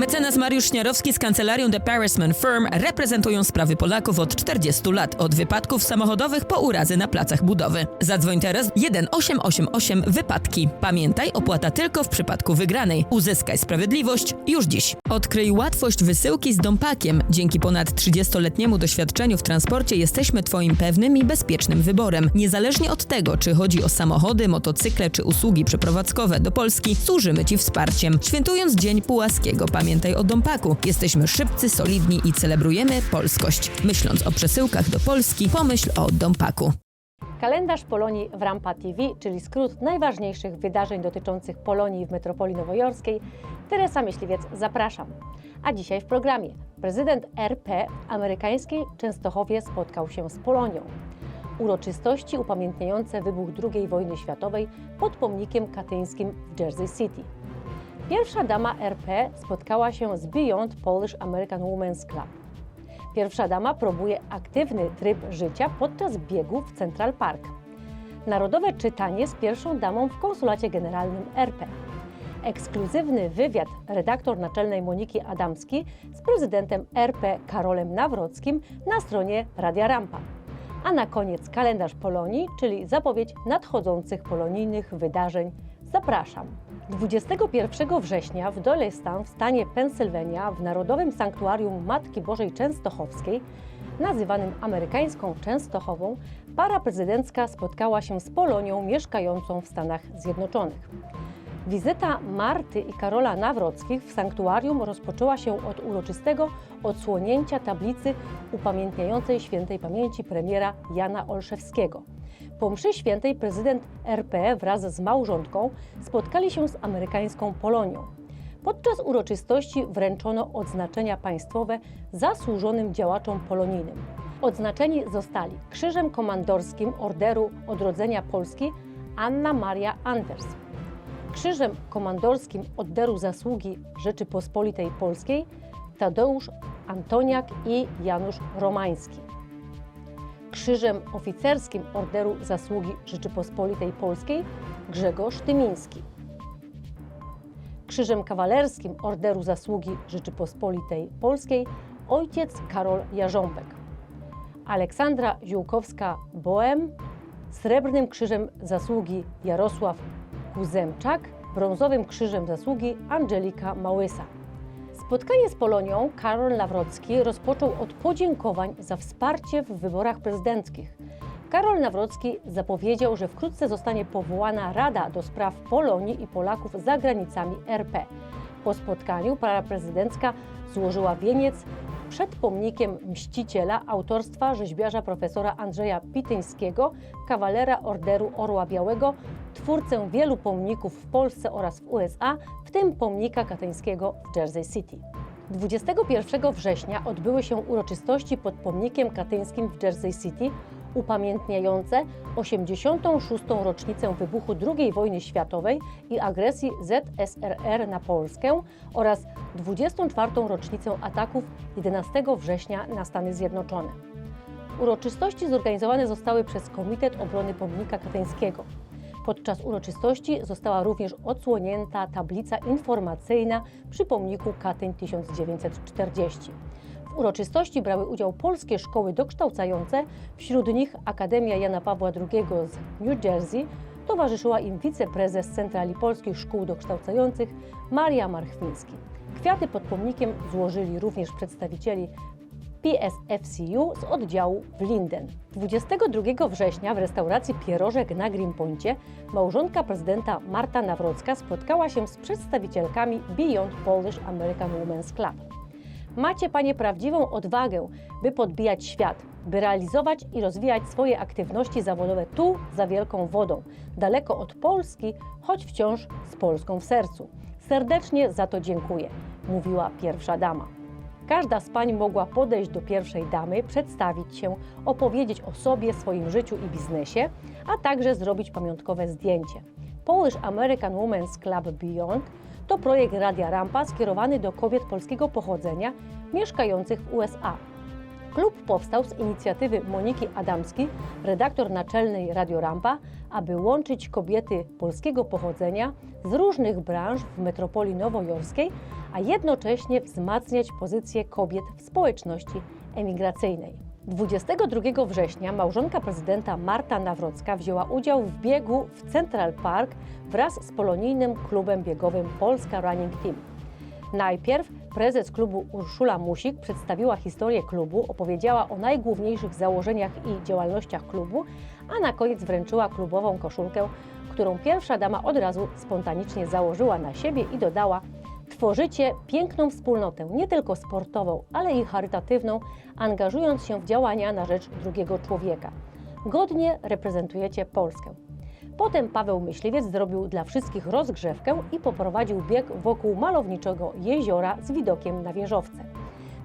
Mecenas Mariusz Śniarowski z kancelarią The Parisman Firm reprezentują sprawy Polaków od 40 lat, od wypadków samochodowych po urazy na placach budowy. Zadzwoń teraz 1888 wypadki. Pamiętaj, opłata tylko w przypadku wygranej. Uzyskaj sprawiedliwość już dziś. Odkryj łatwość wysyłki z Dompakiem. Dzięki ponad 30-letniemu doświadczeniu w transporcie jesteśmy Twoim pewnym i bezpiecznym wyborem. Niezależnie od tego, czy chodzi o samochody, motocykle czy usługi przeprowadzkowe do Polski, służymy Ci wsparciem. Świętując Dzień Pułaskiego, pamiętaj o Dompaku. Jesteśmy szybcy, solidni i celebrujemy polskość. Myśląc o przesyłkach do Polski, pomyśl o Dompaku. Kalendarz Polonii w Rampa TV, czyli skrót najważniejszych wydarzeń dotyczących Polonii w metropolii nowojorskiej. Teresa Myśliwiec, zapraszam. A dzisiaj w programie prezydent RP amerykańskiej Częstochowie spotkał się z Polonią. Uroczystości upamiętniające wybuch II wojny światowej pod pomnikiem katyńskim w Jersey City. Pierwsza dama RP spotkała się z Beyond Polish American Women's Club. Pierwsza dama próbuje aktywny tryb życia podczas biegu w Central Park. Narodowe czytanie z pierwszą damą w konsulacie generalnym RP. Ekskluzywny wywiad redaktor naczelnej Moniki Adamski z prezydentem RP Karolem Nawrockim na stronie Radia Rampa. A na koniec kalendarz Polonii, czyli zapowiedź nadchodzących polonijnych wydarzeń. Zapraszam. 21 września w Doylestown w stanie Pensylwania w Narodowym Sanktuarium Matki Bożej Częstochowskiej, nazywanym amerykańską Częstochową, para prezydencka spotkała się z Polonią mieszkającą w Stanach Zjednoczonych. Wizyta Marty i Karola Nawrockich w sanktuarium rozpoczęła się od uroczystego odsłonięcia tablicy upamiętniającej świętej pamięci premiera Jana Olszewskiego. Po mszy świętej prezydent RP wraz z małżonką spotkali się z amerykańską Polonią. Podczas uroczystości wręczono odznaczenia państwowe zasłużonym działaczom polonijnym. Odznaczeni zostali Krzyżem Komandorskim Orderu Odrodzenia Polski Anna Maria Anders, Krzyżem Komandorskim Orderu Zasługi Rzeczypospolitej Polskiej Tadeusz Antoniak i Janusz Romański. Krzyżem Oficerskim Orderu Zasługi Rzeczypospolitej Polskiej Grzegorz Tymiński. Krzyżem Kawalerskim Orderu Zasługi Rzeczypospolitej Polskiej ojciec Karol Jarząbek. Aleksandra Ziółkowska-Boem Srebrnym Krzyżem Zasługi Jarosław Kuzemczak, Brązowym Krzyżem Zasługi Angelika Małysa. Spotkanie z Polonią Karol Nawrocki rozpoczął od podziękowań za wsparcie w wyborach prezydenckich. Karol Nawrocki zapowiedział, że wkrótce zostanie powołana Rada do spraw Polonii i Polaków za granicami RP. Po spotkaniu para prezydencka złożyła wieniec przed pomnikiem Mściciela autorstwa rzeźbiarza profesora Andrzeja Pityńskiego, kawalera Orderu Orła Białego, twórcę wielu pomników w Polsce oraz w USA, w tym pomnika katyńskiego w Jersey City. 21 września odbyły się uroczystości pod pomnikiem katyńskim w Jersey City, upamiętniające 86. rocznicę wybuchu II wojny światowej i agresji ZSRR na Polskę oraz 24. rocznicę ataków 11 września na Stany Zjednoczone. Uroczystości zorganizowane zostały przez Komitet Obrony Pomnika Katyńskiego. Podczas uroczystości została również odsłonięta tablica informacyjna przy pomniku Katyń 1940. W uroczystości brały udział polskie szkoły dokształcające, wśród nich Akademia Jana Pawła II z New Jersey. Towarzyszyła im wiceprezes Centrali Polskich Szkół Dokształcających Maria Marchwiński. Kwiaty pod pomnikiem złożyli również przedstawicieli PSFCU z oddziału w Linden. 22 września w restauracji Pierożek na Greenpointie małżonka prezydenta Marta Nawrocka spotkała się z przedstawicielkami Beyond Polish American Women's Club. Macie Panie prawdziwą odwagę, by podbijać świat, by realizować i rozwijać swoje aktywności zawodowe tu, za wielką wodą, daleko od Polski, choć wciąż z Polską w sercu. Serdecznie za to dziękuję, mówiła pierwsza dama. Każda z pań mogła podejść do pierwszej damy, przedstawić się, opowiedzieć o sobie, swoim życiu i biznesie, a także zrobić pamiątkowe zdjęcie. Polish American Women's Club Beyond to projekt Radia Rampa skierowany do kobiet polskiego pochodzenia mieszkających w USA. Klub powstał z inicjatywy Moniki Adamski, redaktor naczelnej Radio Rampa, aby łączyć kobiety polskiego pochodzenia z różnych branż w metropolii nowojorskiej, a jednocześnie wzmacniać pozycję kobiet w społeczności emigracyjnej. 22 września małżonka prezydenta Marta Nawrocka wzięła udział w biegu w Central Park wraz z polonijnym klubem biegowym Polska Running Team. Najpierw prezes klubu Urszula Musik przedstawiła historię klubu, opowiedziała o najgłówniejszych założeniach i działalnościach klubu, a na koniec wręczyła klubową koszulkę, którą pierwsza dama od razu spontanicznie założyła na siebie i dodała: Tworzycie piękną wspólnotę, nie tylko sportową, ale i charytatywną, angażując się w działania na rzecz drugiego człowieka. Godnie reprezentujecie Polskę. Potem Paweł Myśliwiec zrobił dla wszystkich rozgrzewkę i poprowadził bieg wokół malowniczego jeziora z widokiem na wieżowce.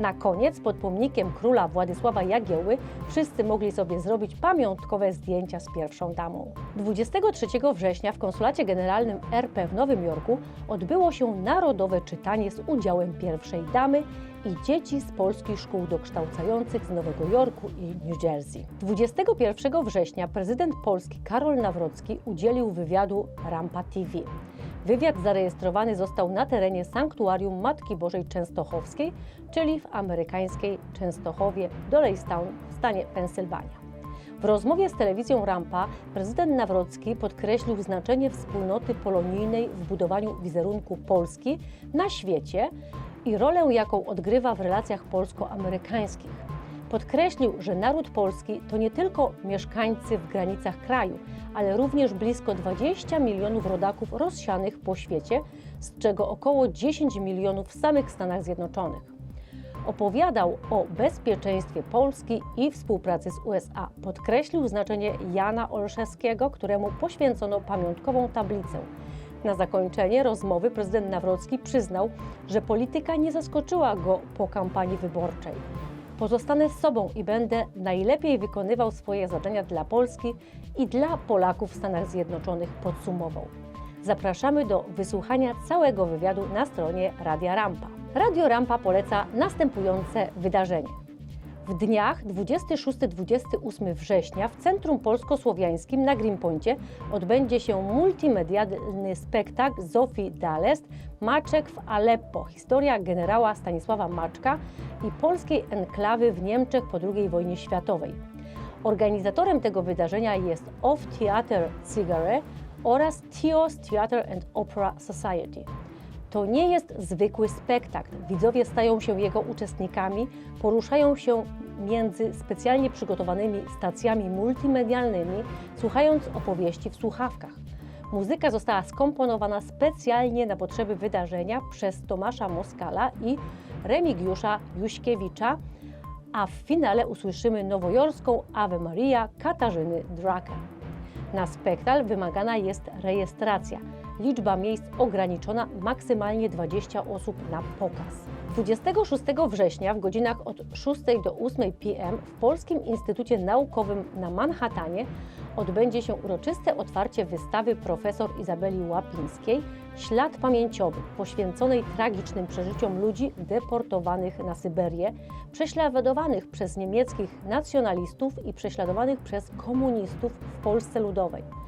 Na koniec pod pomnikiem króla Władysława Jagiełły wszyscy mogli sobie zrobić pamiątkowe zdjęcia z pierwszą damą. 23 września w Konsulacie Generalnym RP w Nowym Jorku odbyło się narodowe czytanie z udziałem pierwszej damy i dzieci z polskich szkół dokształcających z Nowego Jorku i New Jersey. 21 września prezydent Polski Karol Nawrocki udzielił wywiadu Rampa TV. Wywiad zarejestrowany został na terenie Sanktuarium Matki Bożej Częstochowskiej, czyli w amerykańskiej Częstochowie, Dolejstown w stanie Pensylwania. W rozmowie z telewizją Rampa prezydent Nawrocki podkreślił znaczenie wspólnoty polonijnej w budowaniu wizerunku Polski na świecie i rolę, jaką odgrywa w relacjach polsko-amerykańskich. Podkreślił, że naród polski to nie tylko mieszkańcy w granicach kraju, ale również blisko 20 milionów rodaków rozsianych po świecie, z czego około 10 milionów w samych Stanach Zjednoczonych. Opowiadał o bezpieczeństwie Polski i współpracy z USA. Podkreślił znaczenie Jana Olszewskiego, któremu poświęcono pamiątkową tablicę. Na zakończenie rozmowy prezydent Nawrocki przyznał, że polityka nie zaskoczyła go po kampanii wyborczej. Pozostanę z sobą i będę najlepiej wykonywał swoje zadania dla Polski i dla Polaków w Stanach Zjednoczonych, podsumował. Zapraszamy do wysłuchania całego wywiadu na stronie Radia Rampa. Radio Rampa poleca następujące wydarzenie. W dniach 26-28 września w Centrum Polsko-Słowiańskim na Greenpointie odbędzie się multimedialny spektakl Zofii Dalest Maczek w Aleppo. Historia generała Stanisława Maczka i polskiej enklawy w Niemczech po II wojnie światowej. Organizatorem tego wydarzenia jest Off Theater Cigare oraz Tios Theater and Opera Society. To nie jest zwykły spektakl. Widzowie stają się jego uczestnikami, poruszają się między specjalnie przygotowanymi stacjami multimedialnymi, słuchając opowieści w słuchawkach. Muzyka została skomponowana specjalnie na potrzeby wydarzenia przez Tomasza Moskala i Remigiusza Juśkiewicza, a w finale usłyszymy nowojorską Ave Maria Katarzyny Draken. Na spektakl wymagana jest rejestracja. Liczba miejsc ograniczona, maksymalnie 20 osób na pokaz. 26 września w godzinach od 6 do 8 p.m. w Polskim Instytucie Naukowym na Manhattanie odbędzie się uroczyste otwarcie wystawy profesor Izabeli Łapińskiej Ślad pamięciowy poświęconej tragicznym przeżyciom ludzi deportowanych na Syberię, prześladowanych przez niemieckich nacjonalistów i prześladowanych przez komunistów w Polsce Ludowej.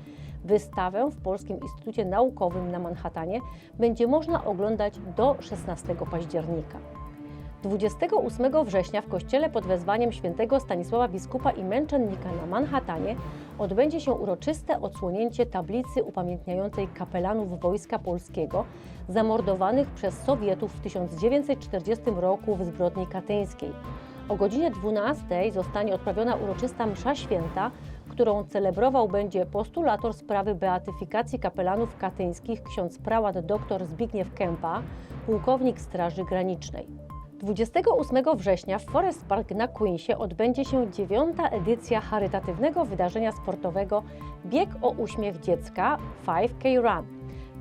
Wystawę w Polskim Instytucie Naukowym na Manhattanie będzie można oglądać do 16 października. 28 września w kościele pod wezwaniem świętego Stanisława Biskupa i Męczennika na Manhattanie odbędzie się uroczyste odsłonięcie tablicy upamiętniającej kapelanów Wojska Polskiego zamordowanych przez Sowietów w 1940 roku w zbrodni katyńskiej. O godzinie 12 zostanie odprawiona uroczysta msza święta, którą celebrował będzie postulator sprawy beatyfikacji kapelanów katyńskich ksiądz prałat dr Zbigniew Kępa, pułkownik Straży Granicznej. 28 września w Forest Park na Queensie odbędzie się dziewiąta edycja charytatywnego wydarzenia sportowego Bieg o uśmiech dziecka 5K Run.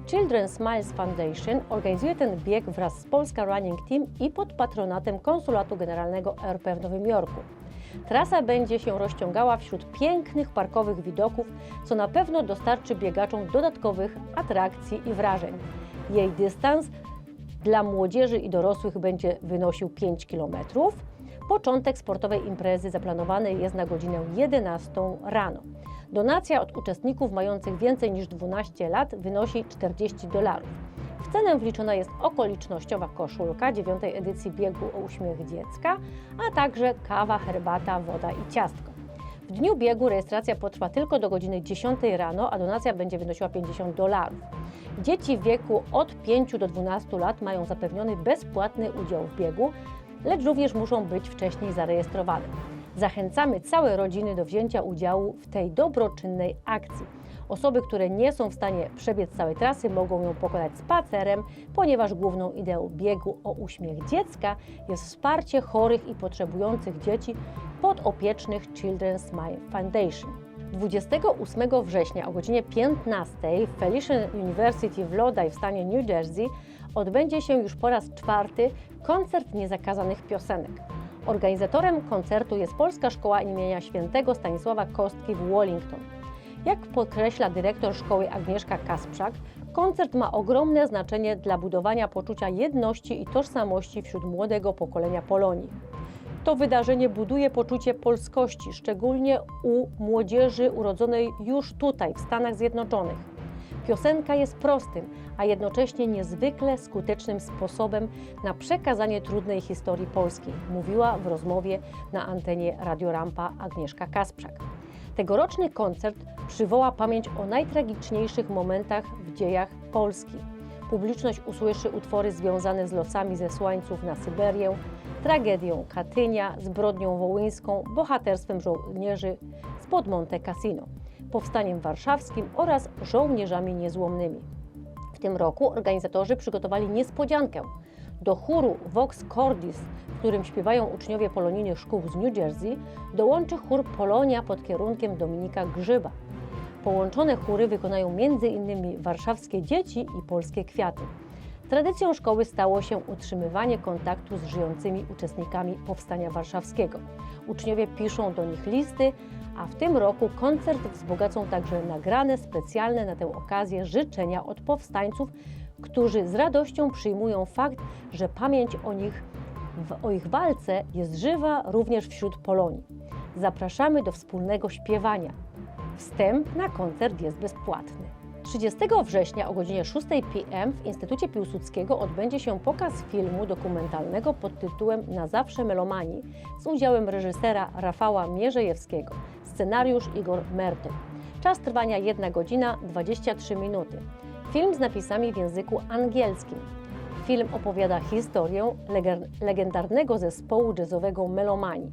Children's Smiles Foundation organizuje ten bieg wraz z Polska Running Team i pod patronatem Konsulatu Generalnego RP w Nowym Jorku. Trasa będzie się rozciągała wśród pięknych parkowych widoków, co na pewno dostarczy biegaczom dodatkowych atrakcji i wrażeń. Jej dystans dla młodzieży i dorosłych będzie wynosił 5 km. Początek sportowej imprezy zaplanowany jest na godzinę 11 rano. Donacja od uczestników mających więcej niż 12 lat wynosi 40 dolarów. W cenę wliczona jest okolicznościowa koszulka dziewiątej edycji biegu o uśmiech dziecka, a także kawa, herbata, woda i ciastko. W dniu biegu rejestracja potrwa tylko do godziny 10 rano, a donacja będzie wynosiła 50 dolarów. Dzieci w wieku od 5 do 12 lat mają zapewniony bezpłatny udział w biegu, lecz również muszą być wcześniej zarejestrowane. Zachęcamy całe rodziny do wzięcia udziału w tej dobroczynnej akcji. Osoby, które nie są w stanie przebiec całej trasy, mogą ją pokonać spacerem, ponieważ główną ideą biegu o uśmiech dziecka jest wsparcie chorych i potrzebujących dzieci podopiecznych Children's Smile Foundation. 28 września o godzinie 15 w Felician University w Lodi w stanie New Jersey odbędzie się już po raz czwarty koncert niezakazanych piosenek. Organizatorem koncertu jest Polska Szkoła imienia Świętego Stanisława Kostki w Wallington. Jak podkreśla dyrektor szkoły Agnieszka Kasprzak, koncert ma ogromne znaczenie dla budowania poczucia jedności i tożsamości wśród młodego pokolenia Polonii. To wydarzenie buduje poczucie polskości, szczególnie u młodzieży urodzonej już tutaj, w Stanach Zjednoczonych. Piosenka jest prostym, a jednocześnie niezwykle skutecznym sposobem na przekazanie trudnej historii Polski, mówiła w rozmowie na antenie Radio Rampa Agnieszka Kasprzak. Tegoroczny koncert przywoła pamięć o najtragiczniejszych momentach w dziejach Polski. Publiczność usłyszy utwory związane z losami zesłańców na Syberię, tragedią Katynia, zbrodnią wołyńską, bohaterstwem żołnierzy spod Monte Cassino, powstaniem warszawskim oraz żołnierzami niezłomnymi. W tym roku organizatorzy przygotowali niespodziankę. Do chóru Vox Cordis, w którym śpiewają uczniowie polonijnych szkół z New Jersey, dołączy chór Polonia pod kierunkiem Dominika Grzyba. Połączone chóry wykonają m.in. warszawskie dzieci i polskie kwiaty. Tradycją szkoły stało się utrzymywanie kontaktu z żyjącymi uczestnikami Powstania Warszawskiego. Uczniowie piszą do nich listy, a w tym roku koncert wzbogacą także nagrane specjalne na tę okazję życzenia od powstańców, którzy z radością przyjmują fakt, że pamięć o nich, o ich walce jest żywa również wśród Polonii. Zapraszamy do wspólnego śpiewania. Wstęp na koncert jest bezpłatny. 30 września o godzinie 6 p.m. w Instytucie Piłsudskiego odbędzie się pokaz filmu dokumentalnego pod tytułem Na zawsze melomanii z udziałem reżysera Rafała Mierzejewskiego, scenariusz Igor Mertel. Czas trwania 1 godzina 23 minuty. Film z napisami w języku angielskim. Film opowiada historię legendarnego zespołu jazzowego Melomanii.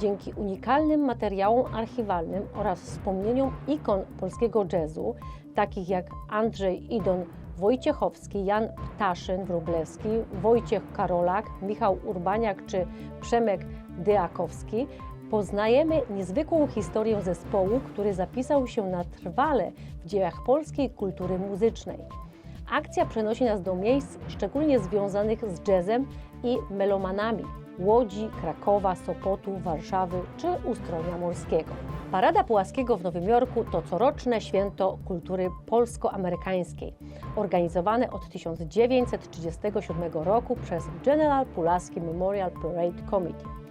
Dzięki unikalnym materiałom archiwalnym oraz wspomnieniom ikon polskiego jazzu, takich jak Andrzej Idon Wojciechowski, Jan Ptaszyn Wróblewski, Wojciech Karolak, Michał Urbaniak czy Przemek Dyakowski, poznajemy niezwykłą historię zespołu, który zapisał się na trwale w dziejach polskiej kultury muzycznej. Akcja przenosi nas do miejsc szczególnie związanych z jazzem i melomanami Łodzi, Krakowa, Sopotu, Warszawy czy Ustronia Morskiego. Parada Pułaskiego w Nowym Jorku to coroczne święto kultury polsko-amerykańskiej, organizowane od 1937 roku przez General Pulaski Memorial Parade Committee.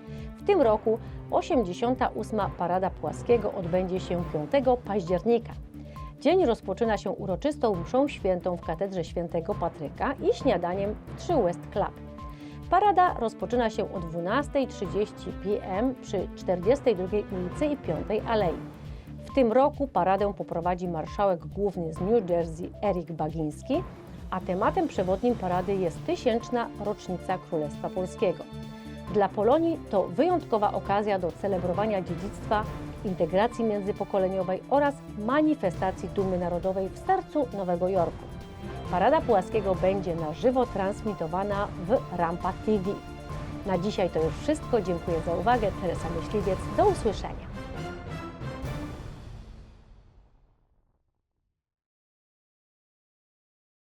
W tym roku 88. Parada Pułaskiego odbędzie się 5 października. Dzień rozpoczyna się uroczystą mszą świętą w katedrze świętego Patryka i śniadaniem w 3 West Club. Parada rozpoczyna się o 12.30 p.m. przy 42 ulicy i 5 Alei. W tym roku paradę poprowadzi marszałek główny z New Jersey Erik Bagiński, a tematem przewodnim parady jest tysięczna rocznica Królestwa Polskiego. Dla Polonii to wyjątkowa okazja do celebrowania dziedzictwa, integracji międzypokoleniowej oraz manifestacji dumy narodowej w sercu Nowego Jorku. Parada Pułaskiego będzie na żywo transmitowana w Rampa TV. Na dzisiaj to już wszystko. Dziękuję za uwagę. Teresa Myśliwiec. Do usłyszenia.